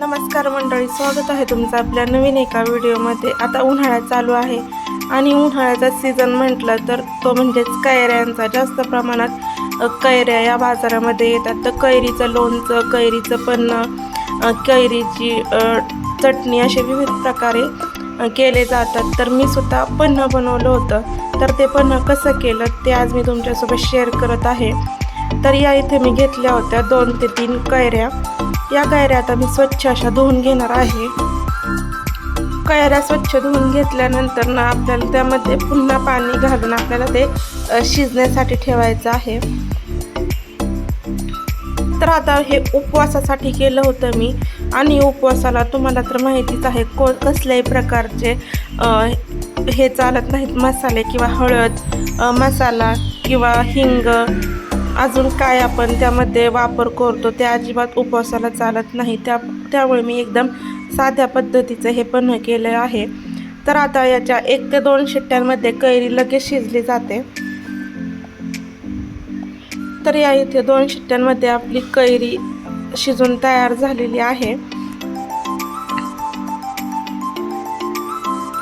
नमस्कार मंडळी स्वागत आहे तुमचं आपल्या नवीन एका व्हिडिओमध्ये. आता उन्हाळा चालू आहे आणि उन्हाळ्याचा सीझन म्हटलं तर तो म्हणजेच कैऱ्यांचा. जास्त प्रमाणात कैऱ्या या बाजारामध्ये येतात. तर कैरीचं लोणचं कैरीचं पन्न कैरीची चटणी असे विविध प्रकारे केले जातात. तर मी सुद्धा पन्नं बनवलं होतं. तर ते पन्नं कसं केलं ते आज मी तुमच्यासोबत शेअर करत आहे. तर या इथे मी घेतल्या होत्या दोन ते तीन कैऱ्या. या कैऱ्या आता मी स्वच्छ अशा धुवून घेणार आहे. कैऱ्या स्वच्छ धुवून घेतल्यानंतर ना आपल्याला त्यामध्ये पुन्हा पाणी घालून आपल्याला ते शिजण्यासाठी ठेवायचं आहे. तर आता हे उपवासासाठी केलं होतं मी. आणि उपवासाला तुम्हाला तर माहितीच आहे को कसल्याही प्रकारचे हे चालत नाहीत. मसाले किंवा हळद मसाला किंवा हिंग अजून काय आपण त्यामध्ये वापर करतो ते अजिबात उपवासाला चालत नाही. त्या त्यामुळे मी एकदम साध्या पद्धतीचं हे पण केलं आहे. तर आता याच्या एक ते दोन शिट्ट्यांमध्ये कैरी लगेच शिजली जाते. तर या इथे दोन शिट्ट्यांमध्ये आपली कैरी शिजून तयार झालेली आहे.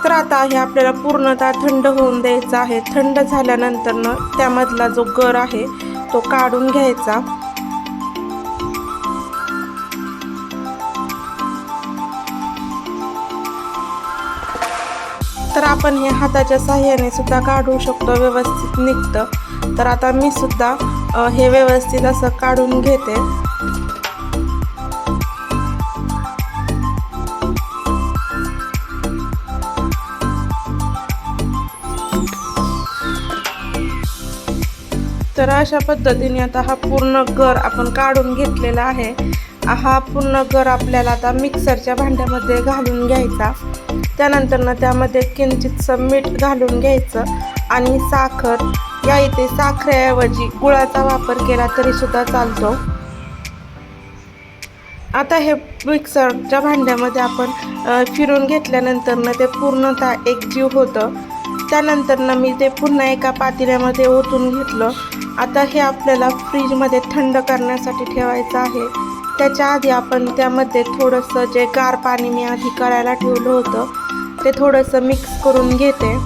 तर आता हे आपल्याला पूर्णतः थंड होऊन द्यायचं आहे. थंड झाल्यानंतरनं त्यामधला जो गर आहे तो काढून घ्यायचा. तर आपण हे हाताच्या साह्याने सुद्धा काढू शकतो व्यवस्थित निघतं. तर आता मी सुद्धा हे व्यवस्थित असं काढून घेते. तर अशा पद्धतीने आता हा पूर्ण गर आपण काढून घेतलेला आहे. हा पूर्ण गर आपल्याला आता मिक्सरच्या भांड्यामध्ये घालून घ्यायचा. त्यानंतर ना त्यामध्ये किंचितसं मीठ घालून घ्यायचं आणि साखर. या इथे साखरेऐवजी गुळाचा वापर केला तरीसुद्धा चालतो. आता हे मिक्सरच्या भांड्यामध्ये आपण फिरून घेतल्यानंतर ना ते पूर्णतः एकजीव होतं. त्यानंतर ना मी ते पुन्हा एका पातेल्यामध्ये ओतून घेतलं. आता हे आपल्याला फ्रीजमध्ये थंड करण्यासाठी ठेवायचं आहे. त्याच्या आधी आपण त्यामध्ये थोडंसं जे गार पाणी मी आधी करायला ठेवलं होतं ते थोडंसं मिक्स करून घेते.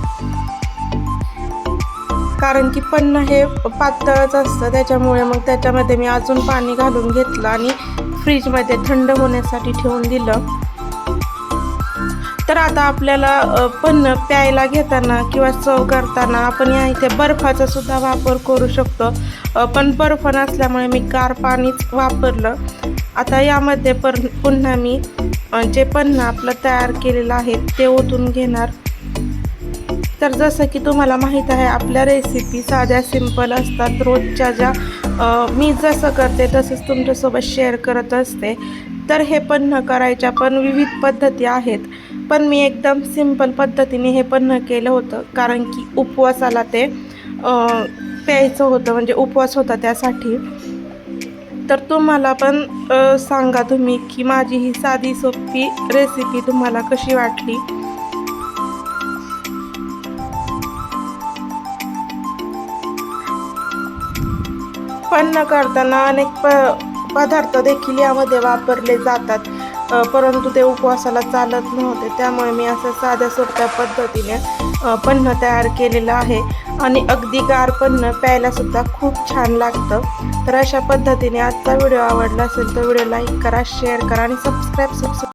कारण की पन्न हे पातळच असतं त्याच्यामुळे मग त्याच्यामध्ये मी अजून पाणी घालून घेतलं आणि फ्रीजमध्ये थंड होण्यासाठी ठेवून दिलं. तर आता आपल्याला पण पन्न प्यायला घेताना किंवा चव करताना आपण या इथे बर्फाचा सुद्धा वापर करू शकतो. पण बर्फ नसल्यामुळे मी गार पाणीच वापरलं. आता यामध्ये पर पुन्हा मी जे पन्न आपलं तयार केलेलं आहे ते ओतून घेणार. तर जसं की तुम्हाला माहीत आहे आपल्या रेसिपी साध्या सिंपल असतात. रोजच्या ज्या मी जसं करते तसंच तुमच्यासोबत शेअर करत असते. तर हे पण करायच्या पण विविध पद्धती आहेत. पण मी एकदम सिंपल पद्धतीने हे पण केलं होतं. कारण की उपवासाला ते प्यायचं होतं म्हणजे उपवास होता त्यासाठी. तर तुम्हाला पण सांगा तुम्ही की माझी ही साधी सोपी रेसिपी तुम्हाला कशी वाटली? पण न करताना अनेक प पदार्थ देखील यामध्ये वापरले जातात. परंतु ते उपवासाला चालत नव्हते. त्यामुळे मी असं साध्या सोप्या पद्धतीने पन्न पन्ह तयार केलेलं आहे. आणि अगदी गार पन्ह प्यायलासुद्धा खूप छान लागतं. तर अशा पद्धतीने आजचा व्हिडिओ आवडला असेल तर व्हिडिओ लाईक करा शेअर करा आणि सबस्क्राईब सबस्क्राईब